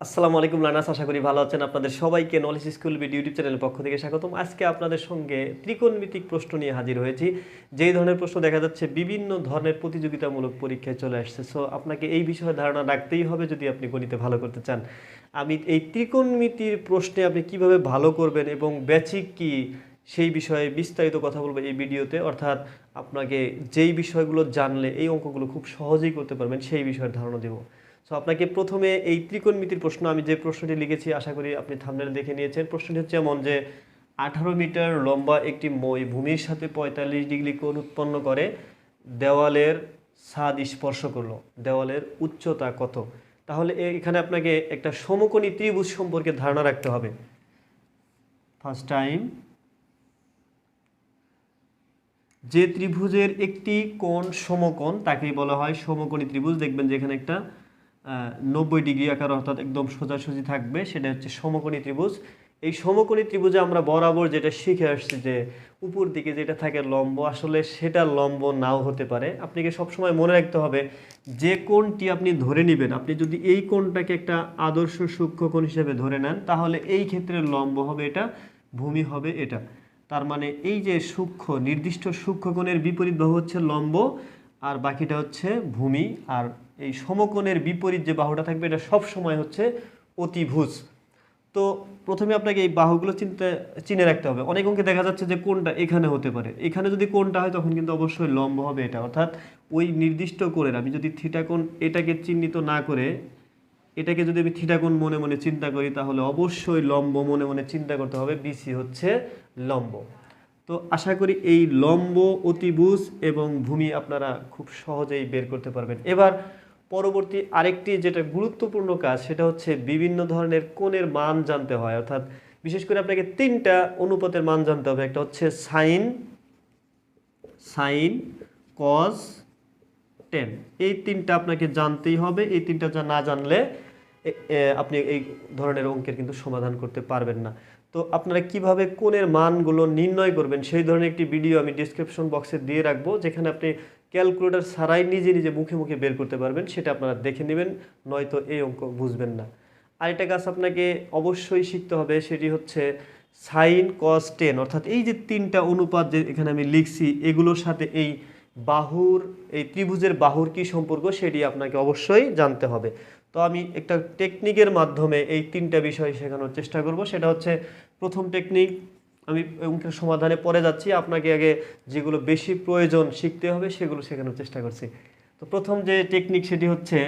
আসসালামু আলাইকুম লানাস আশা করি ভালো আছেন। আপনাদের সবাইকে নলেজ স্কুল বিড ইউটিউব চ্যানেলের পক্ষ থেকে স্বাগতম। আজকে আপনাদের সঙ্গে ত্রিকোণমিতিক প্রশ্ন নিয়ে হাজির হয়েছি। যেই ধরনের প্রশ্ন দেখা যাচ্ছে, বিভিন্ন ধরনের প্রতিযোগিতামূলক পরীক্ষায় চলে আসছে। সো আপনাকে এই বিষয়ে ধারণা রাখতেই হবে যদি আপনি গণিতে ভালো করতে চান। আমি এই ত্রিকোণমিতির প্রশ্নে আপনি কীভাবে ভালো করবেন এবং ব্যাচিক কি, সেই বিষয়ে বিস্তারিত কথা বলব এই ভিডিওতে। অর্থাৎ আপনাকে যেই বিষয়গুলো জানলে, এই অঙ্কগুলো খুব সহজেই করতে পারবেন, সেই বিষয়ের ধারণা দেবো। সো আপনাকে প্রথমে এই ত্রিকোণমিতির প্রশ্ন, আমি যে প্রশ্নটি লিখেছি, আশা করি আপনি থামনেল দেখে নিয়েছেন। প্রশ্নটি হচ্ছে এমন যে, আঠারো মিটার লম্বা একটি মই ভূমির সাথে পঁয়তাল্লিশ ডিগ্রি কোণ উৎপন্ন করে, দেওয়ালের ছাদ স্পর্শ করল। দেওয়ালের উচ্চতা কত? তাহলে এখানে আপনাকে একটা সমকোণী ত্রিভুজ সম্পর্কে ধারণা রাখতে হবে। ফার্স্ট টাইম যে ত্রিভুজের একটি কোণ সমকোণ, তাকেই বলা হয় সমকোণী ত্রিভুজ। দেখবেন যে এখানে একটা নব্বই ডিগ্রি আকার অর্থাৎ একদম সোজাসুজি থাকবে, সেটা হচ্ছে সমকোণী ত্রিভুজ। এই সমকোণী ত্রিভুজে আমরা বরাবর যেটা শিখে আসছি যে উপর দিকে যেটা থাকে লম্ব, আসলে সেটা লম্ব নাও হতে পারে। আপনাকে সবসময় মনে রাখতে হবে, যে কোণটি আপনি ধরে নেবেন, আপনি যদি এই কোণটাকে একটা আদর্শ সূক্ষ্ম কোণ হিসেবে ধরে নেন, তাহলে এই ক্ষেত্রে লম্ব হবে এটা, ভূমি হবে এটা। তার মানে এই যে সূক্ষ্ম, নির্দিষ্ট সূক্ষ্মকোণের বিপরীত বাহু হচ্ছে লম্ব, আর বাকিটা হচ্ছে ভূমি, আর এই সমকোণের বিপরীত যে বাহুটা থাকবে, এটা সব সময় হচ্ছে অতিভুজ। তো প্রথমে আপনাকে এই বাহুগুলো চিনতে, চিনে রাখতে হবে। অনেক অঙ্কে দেখা যাচ্ছে যে কোনটা এখানে হতে পারে। এখানে যদি কোনটা হয়, তখন কিন্তু অবশ্যই লম্ব হবে এটা। অর্থাৎ ওই নির্দিষ্ট করে আমি যদি থিটা কোণ এটাকে চিহ্নিত না করে, এটাকে যদি আমি থিটা কোণ মনে মনে চিন্তা করি, তাহলে অবশ্যই লম্ব মনে মনে চিন্তা করতে হবে। বিসি হচ্ছে লম্ব। তো আশা করি এই লম্ব, অতিভুজ এবং ভূমি আপনারা খুব সহজেই বের করতে পারবেন। এবার পরবর্তী আরেকটি যেটা গুরুত্বপূর্ণ কাজ, সেটা হচ্ছে বিভিন্ন ধরনের কোণের মান জানতে হয়। অর্থাৎ বিশেষ করে আপনাকে তিনটা অনুপাতের মান জানতে হবে। একটা হচ্ছে সাইন সাইন কজ টেন। এই তিনটা আপনাকে জানতেই হবে। এই তিনটা যা না জানলে আপনি এই ধরনের অঙ্কের কিন্তু সমাধান করতে পারবেন না। তো আপনারা কীভাবে কোণের মানগুলো নির্ণয় করবেন, সেই ধরনের একটি ভিডিও আমি ডিসক্রিপশন বক্সে দিয়ে রাখব, যেখানে আপনি ক্যালকুলেটর ছাড়াই নিজে নিজে মুখে মুখে বের করতে পারবেন, সেটা আপনারা দেখে নেবেন, নয়তো এই অঙ্ক বুঝবেন না। আরেকটা কাজ আপনাকে অবশ্যই শিখতে হবে, সেটি হচ্ছে সাইন কস টেন অর্থাৎ এই যে তিনটা অনুপাত যে এখানে আমি লিখছি, এগুলোর সাথে এই বাহুর, এই ত্রিভুজের বাহুর কি সম্পর্ক সেটি আপনাকে অবশ্যই জানতে হবে। তো আমি একটা টেকনিকের মাধ্যমে এই তিনটা বিষয় শেখানোর চেষ্টা করব, সেটা হচ্ছে প্রথম টেকনিক আমি অঙ্কের সমাধানে পরে যাচ্ছি, আপনাকে আগে যেগুলো বেশি প্রয়োজন শিখতে হবে সেগুলো শেখানোর চেষ্টা করছি। তো প্রথম যে টেকনিক সেটি হচ্ছে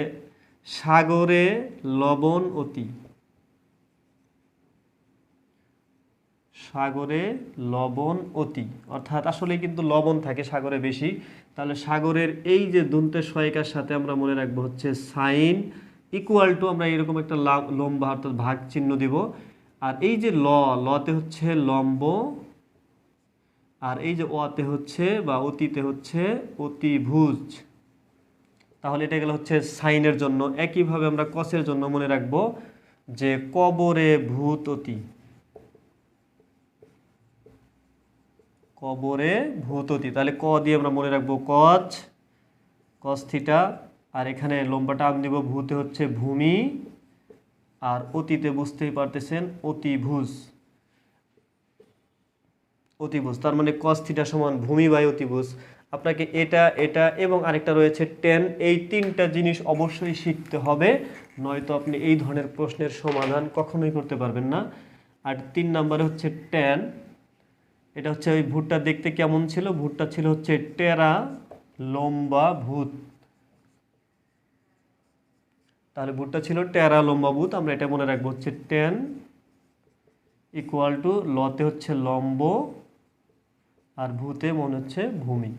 সাগরে লবণ অতি সাগরে লবণ অতি অর্থাৎ আসলে কিন্তু লবণ থাকে সাগরে বেশি। তাহলে সাগরের এই যে দন্তের সহায়িকার সাথে আমরা মনে রাখব হচ্ছে সাইন ইকুয়াল টু, আমরা এরকম একটা লম্বা অর্থাৎ ভাগ চিহ্ন দিব। আর এই যে ল, লতে হচ্ছে লম্ব, আর এই যে অতে হচ্ছে বা অতিতে হচ্ছে অতিভুজ। তাহলে এটা গেল হচ্ছে সাইনের জন্য। একইভাবে আমরা কসের জন্য মনে রাখব যে কবরে ভূত অতি। কবরে ভূততি তাহলে ক দিয়ে আমরা মনে রাখব কচ কস থিটা আর এখানে লম্বা টান দিব ভূতে হচ্ছে ভূমি। আর অতীতে বুঝতেই পারতেছেন অতিভুজ। অতিভুজ, তার মানে কস থিটা সমান ভূমি বাই অতিভুজ। আপনাকে এটা এটা এবং আরেকটা রয়েছে টেন এই তিনটা জিনিস অবশ্যই শিখতে হবে, নয়তো আপনি এই ধরনের প্রশ্নের সমাধান কখনোই করতে পারবেন না। আর তিন নম্বরে হচ্ছে টেন এটা হচ্ছে ওই ভুট্টা দেখতে কেমন ছিল? ভুট্টা ছিল হচ্ছে টেরা লম্বা ভূত। তাহলে বুটটা ছিল টেরা লম্বা ভূত আমরা এটা মনে রাখব হচ্ছে টেন ইকুয়াল টু লতে হচ্ছে লম্ব আর ভূতে মনে হচ্ছে ভূমি।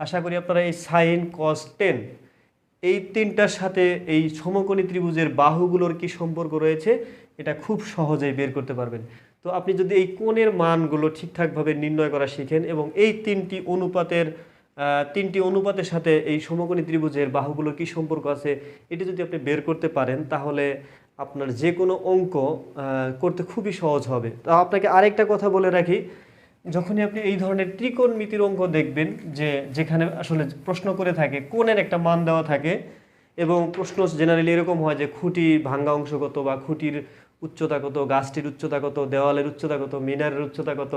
আশা করি আপনারা এই সাইন কস টেন এই তিনটার সাথে এই সমকোণী ত্রিভুজের বাহুগুলোর কি সম্পর্ক রয়েছে, এটা খুব সহজেই বের করতে পারবেন। তো আপনি যদি এই কোণের মানগুলো ঠিকঠাকভাবে নির্ণয় করা শিখেন এবং এই তিনটি অনুপাতের তিনটি অনুপাতের সাথে এই সমকোণী ত্রিভুজের বাহুগুলো কি সম্পর্ক আছে, এটি যদি আপনি বের করতে পারেন, তাহলে আপনার যে কোনো অঙ্ক করতে খুবই সহজ হবে। তা আপনাকে আরেকটা কথা বলে রাখি, যখনই আপনি এই ধরনের ত্রিকোণমিতির অঙ্ক দেখবেন, যে যেখানে আসলে প্রশ্ন করে থাকে, কোণের একটা মান দেওয়া থাকে, এবং প্রশ্ন জেনারেলি এরকম হয় যে খুঁটি ভাঙ্গা অংশ কত বা খুঁটির উচ্চতা কত, গাছটির উচ্চতা কত, দেওয়ালের উচ্চতা কত, মিনারের উচ্চতা কত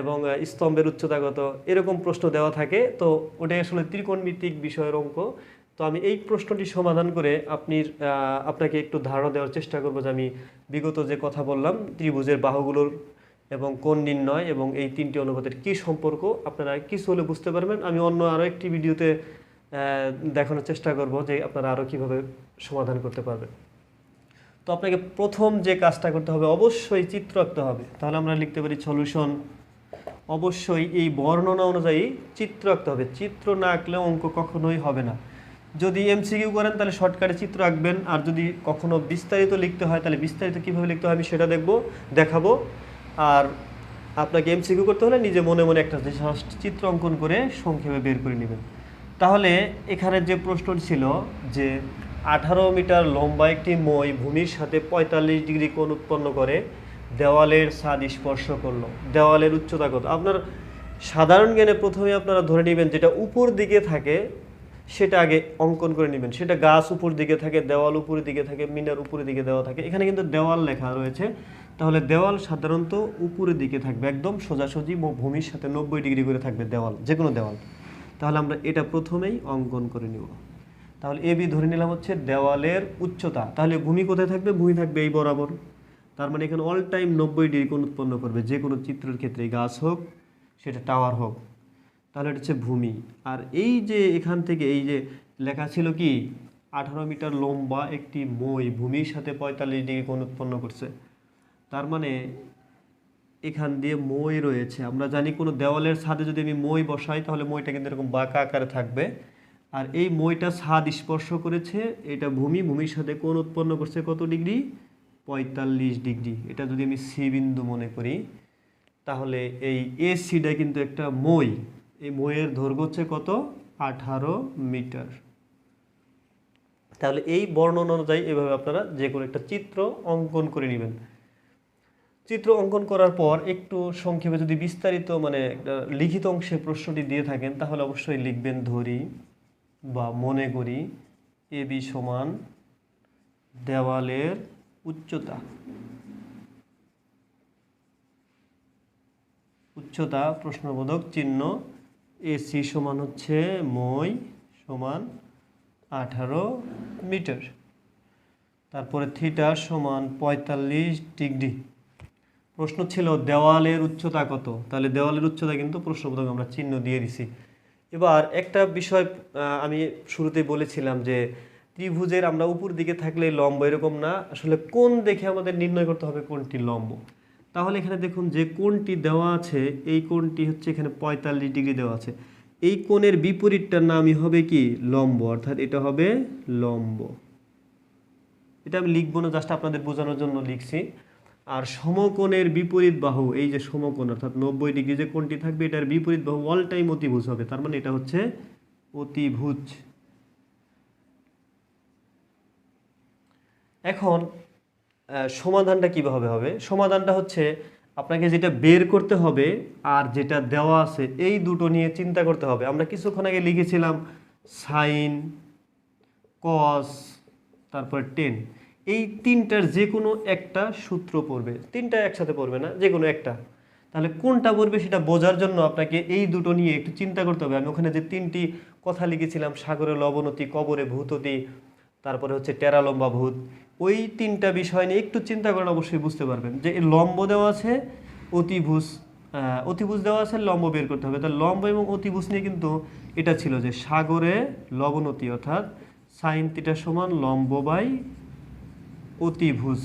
এবং স্তম্ভের উচ্চতা কত এরকম প্রশ্ন দেওয়া থাকে। তো ওটাই আসলে ত্রিকোণমিতিক বিষয়ের অঙ্ক। তো আমি এই প্রশ্নটি সমাধান করে আপনি আপনাকে একটু ধারণা দেওয়ার চেষ্টা করব যে আমি বিগত যে কথা বললাম, ত্রিভুজের বাহুগুলোর এবং কোন নির্ণয় এবং এই তিনটি অনুপাতের কি সম্পর্ক, আপনারা কিছু হলে বুঝতে পারবেন। আমি অন্য আরও একটি ভিডিওতে দেখানোর চেষ্টা করব যে আপনারা আরও কীভাবে সমাধান করতে পারবেন। তো আপনাকে প্রথম যে কাজটা করতে হবে, অবশ্যই চিত্র আঁকতে হবে। তাহলে আমরা লিখতে পারি সলিউশন অবশ্যই এই বর্ণনা অনুযায়ী চিত্র আঁকতে হবে। চিত্র না আঁকলে অঙ্ক কখনোই হবে না। যদি এমসিকিউ করেন তাহলে শর্টকাটে চিত্র আঁকবেন। আর যদি কখনো বিস্তারিত লিখতে হয় তাহলে বিস্তারিত কীভাবে লিখতে হয় আমি সেটা দেখব, দেখাবো। আর আপনাকে এমসিকিউ করতে হলে নিজে মনে মনে একটা চিত্র অঙ্কন করে সংক্ষেপে বের করে নেবেন। তাহলে এখানে যে প্রশ্নটি ছিল যে আঠারো মিটার লম্বা একটি মই ভূমির সাথে পঁয়তাল্লিশ ডিগ্রি কোণ উৎপন্ন করে দেওয়ালের স্বাদ স্পর্শ করল। দেওয়ালের উচ্চতা কত? আপনার সাধারণ জ্ঞানে প্রথমে আপনারা ধরে নেবেন যেটা উপর দিকে থাকে, সেটা আগে অঙ্কন করে নেবেন। সেটা গাছ উপর দিকে থাকে, দেওয়াল উপরের দিকে থাকে, মিনার উপরের দিকে দেওয়া থাকে। এখানে কিন্তু দেওয়াল লেখা রয়েছে। তাহলে দেওয়াল সাধারণত উপরের দিকে থাকবে, একদম সোজাসুজি ভূমির সাথে নব্বই ডিগ্রি করে থাকবে দেওয়াল যে কোনো দেওয়াল। তাহলে আমরা এটা প্রথমেই অঙ্কন করে নিব। তাহলে এ বি ধরে নিলাম হচ্ছে দেওয়ালের উচ্চতা। তাহলে ভূমি কোথায় থাকবে? ভূমি থাকবে এই বরাবর। তার মানে এখানে অল টাইম নব্বই ডিগ্রি কোণ উৎপন্ন করবে, যে কোনো চিত্রের ক্ষেত্রে গাছ হোক, সেটা টাওয়ার হোক। তাহলে এটা হচ্ছে ভূমি। আর এই যে এখান থেকে, এই যে লেখা ছিল কি, আঠারো মিটার লম্বা একটি মই ভূমির সাথে পঁয়তাল্লিশ ডিগ্রি কোণ উৎপন্ন করছে। তার মানে এখান দিয়ে মই রয়েছে। আমরা জানি কোনো দেওয়ালের ছাদে যদি আমি মই বসাই, তাহলে মইটা কিন্তু এরকম বাঁকা আকারে থাকবে। আর এই মইটা ছাদ স্পর্শ করেছে, এটা ভূমি, ভূমির সাথে কোণ উৎপন্ন করছে কত ডিগ্রি? পঁয়তাল্লিশ ডিগ্রি। এটা যদি আমি সি বিন্দু মনে করি, তাহলে এই এ কিন্তু একটা মই। এই মইয়ের দৈর্ঘ্য হচ্ছে কত? আঠারো মিটার। তাহলে এই বর্ণনা অনুযায়ী এভাবে আপনারা যে কোনো একটা চিত্র অঙ্কন করে নেবেন। চিত্র অঙ্কন করার পর একটু সংক্ষেপে যদি বিস্তারিত মানে লিখিত অংশে প্রশ্নটি দিয়ে থাকেন, তাহলে অবশ্যই লিখবেন ধরি বা মনে করি এবি সমান দেওয়ালের উচ্চতা। উচ্চতা, প্রশ্নবোধক চিহ্ন, এসি সমান হচ্ছে মই সমান আঠারো মিটার। তারপরে থিটা সমান পঁয়তাল্লিশ ডিগ্রি। প্রশ্ন ছিল, দেওয়ালের উচ্চতা কত? তাহলে দেওয়ালের উচ্চতা কিন্তু প্রশ্নবোধক আমরা চিহ্ন দিয়ে দিছি। এবার একটা বিষয় আমি শুরুতেই বলেছিলাম যে ত্রিভুজের আমরা উপর দিকে থাকলে লম্ব এরকম না। আসলে কোন দেখে আমাদের নির্ণয় করতে হবে কোনটি লম্ব। তাহলে এখানে দেখুন যে কোনটি দেওয়া আছে, এই কোণটি হচ্ছে এখানে পঁয়তাল্লিশ ডিগ্রি দেওয়া আছে। এই কোণের বিপরীতটার নামই হবে কি? লম্ব। অর্থাৎ এটা হবে লম্ব। এটা আমি লিখব না, জাস্ট আপনাদের বোঝানোর জন্য লিখছি। আর সমকোণের বিপরীত বাহু, এই যে সমকোণ, অর্থাৎ নব্বই ডিগ্রি যে কোণটি থাকবে, এটার বিপরীত বাহু অল টাইম অতিভুজ হবে। তার মানে এটা হচ্ছে অতিভুজ। এখন সমাধানটা কীভাবে হবে? সমাধানটা হচ্ছে আপনাকে যেটা বের করতে হবে আর যেটা দেওয়া আছে, এই দুটো নিয়ে চিন্তা করতে হবে। আমরা কিছুক্ষণ আগে লিখেছিলাম সাইন, কস, তারপর টেন। এই তিনটার যে কোনো একটা সূত্র পড়বে। তিনটা একসাথে পড়বে না যে কোনো একটা। তাহলে কোনটা পড়বে সেটা বোঝার জন্য আপনাকে এই দুটো নিয়ে একটু চিন্তা করতে হবে। আমি ওখানে যে তিনটি কথা লিখেছিলাম, সাগরে লবণতি, কবরে ভূততি তারপরে হচ্ছে টেরা লম্বা ভূত। ওই তিনটা বিষয় নিয়ে একটু চিন্তা করেন অবশ্যই বুঝতে পারবেন যে লম্ব দেওয়া আছে, অতিভুজ অতিভূষ অতিভুজ দেওয়া আছে, লম্ব বের করতে হবে। তাহলে লম্ব এবং অতিভুজ নিয়ে কিন্তু এটা ছিল যে সাগরে লবণতি, অর্থাৎ সাইন তিটা সমান লম্ব বাই অতিভুজ।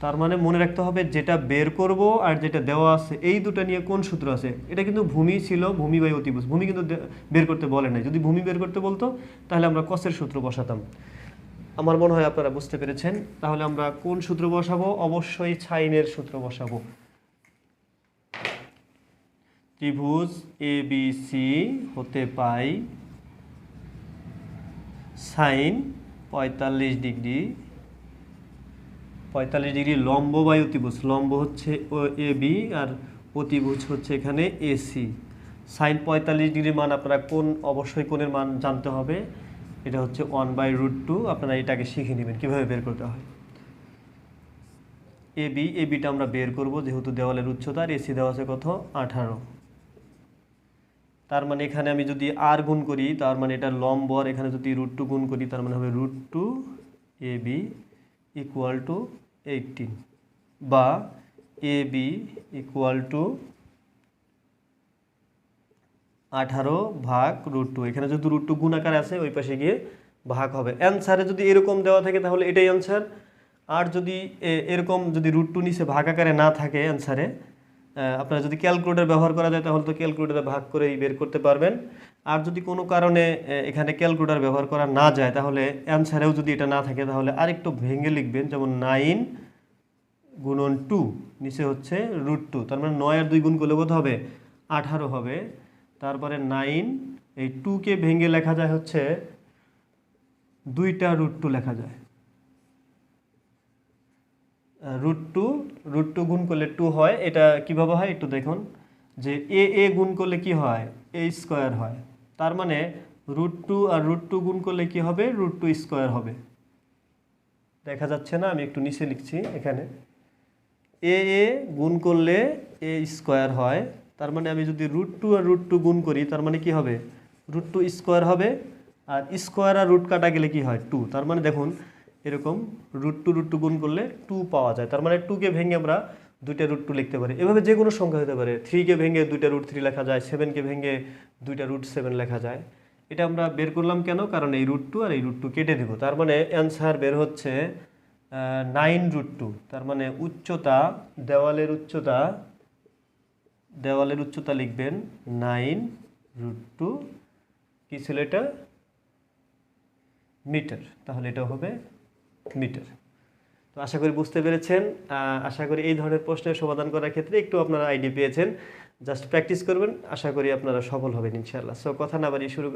তার মানে মনে রাখতে হবে যেটা বের করব আর যেটা দেওয়া আছে, এই দুটো নিয়ে কোন সূত্র আছে? এটা কিন্তু ভূমি ছিল, ভূমি বাই অতিভুজ। ভূমি কিন্তু বের করতে বলে নাই। যদি ভূমি বের করতে বলতো, তাহলে আমরা কসের সূত্র বসাতাম। আমার মনে হয় আপনারা বুঝতে পেরেছেন। তাহলে আমরা কোন সূত্র বসাবো? অবশ্যই ছাইনের সূত্র বসাবো। ত্রিভুজ এ বি সি হতে পাই সাইন পঁয়তাল্লিশ ডিগ্রি পঁয়তাল্লিশ ডিগ্রি লম্ব বাই অতিভুজ। লম্ব হচ্ছে এ, বি আর অতিভুজ হচ্ছে এখানে এসি সাইন পঁয়তাল্লিশ ডিগ্রির মান আপনারা কোন, অবশ্যই কোণের মান জানতে হবে। এটা হচ্ছে ওয়ান বাই রুট টু। আপনারা এটাকে শিখে নেবেন কীভাবে বের করতে হয়। এ, বি, এ বিটা আমরা বের করব যেহেতু দেওয়ালের উচ্চতা আর এসি দেওয়া আছে কত? আঠারো। তার মানে এখানে আমি যদি আর গুণ করি, তার মানে এটা লম্ব আর এখানে যদি রুট টু গুণ করি, তার মানে হবে root two A, B equal to eighteen বা এ বি ইকুয়াল টু আঠারো ভাগ রুট টু এখানে যদি রুট টু গুণ আকারে আছে, ওই পাশে গিয়ে ভাগ হবে। অ্যান্সারে যদি এরকম দেওয়া থাকে, তাহলে এটাই অ্যান্সার আর যদি এরকম যদি রুট টু নিচে ভাগ আকারে না থাকে অ্যান্সারে আপনারা যদি ক্যালকুলেটার ব্যবহার করা যায়, তাহলে তো ক্যালকুলেটরে ভাগ করেই বের করতে পারবেন। আর যদি কোনো কারণে এখানে ক্যালকুলেটার ব্যবহার করা না যায়, তাহলে অ্যান্সারেও যদি এটা না থাকে, তাহলে আরেকটু ভেঙে লিখবেন, যেমন নাইন গুণন টু নিচে হচ্ছে রুট টু তার মানে নয় আর দুই গুণ করলে কত হবে আঠারো হবে। তারপরে নাইন এই টুকে ভেঙে লেখা যায় হচ্ছে, দুইটা রুট টু লেখা যায়। রুট টু রুট টু গুণ করলে টু হয়। এটা কীভাবে হয় একটু দেখুন। যে এ এ গুণ করলে কি হয়? এ স্কোয়ার হয়। তার মানে রুট টু আর রুট টু গুণ করলে কি হবে? রুট টু স্কোয়ার হবে। দেখা যাচ্ছে না? আমি একটু নিচে লিখছি এখানে। এ এ গুণ করলে এ স্কোয়ার হয়। তার মানে আমি যদি রুট টু আর রুট টু গুণ করি, তার মানে কি হবে? রুট টু স্কোয়ার হবে। আর স্কোয়ার আর রুট কাটা গেলে কি হয়? টু তার মানে দেখুন এরকম রুট টু রুট টু গুণ করলে টু পাওয়া যায়। তার মানে টুকে ভেঙে আমরা দুইটা রুট টু লিখতে পারি। এভাবে যে কোনো সংখ্যা হতে পারে। থ্রিকে ভেঙে দুইটা রুট থ্রি লেখা যায় সেভেনকে ভেঙে দুইটা রুট সেভেন লেখা যায়। এটা আমরা বের করলাম কেন? কারণ এই রুট টু আর এই রুট টু কেটে দেবো। তার মানে অ্যান্সার বের হচ্ছে নাইন রুট টু তার মানে উচ্চতা, দেওয়ালের উচ্চতা দেওয়ালের উচ্চতা লিখবেন নাইন রুট টু কী ছিল এটা? মিটার। তাহলে এটা হবে মিটার। তো আশা করি বুঝতে পেরেছেন। আশা করি এই ধরনের প্রশ্নের সমাধান করার ক্ষেত্রে একটু আপনারা আইডিয়া পেয়েছেন। জাস্ট প্র্যাকটিস করবেন, আশা করি আপনারা সফল হবেন ইনশাআল্লাহ। সো কথা না বাড়িয়ে শুরু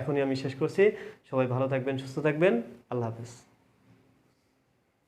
এখনই আমি শেষ করছি। সবাই ভালো থাকবেন, সুস্থ থাকবেন। আল্লাহ হাফেজ।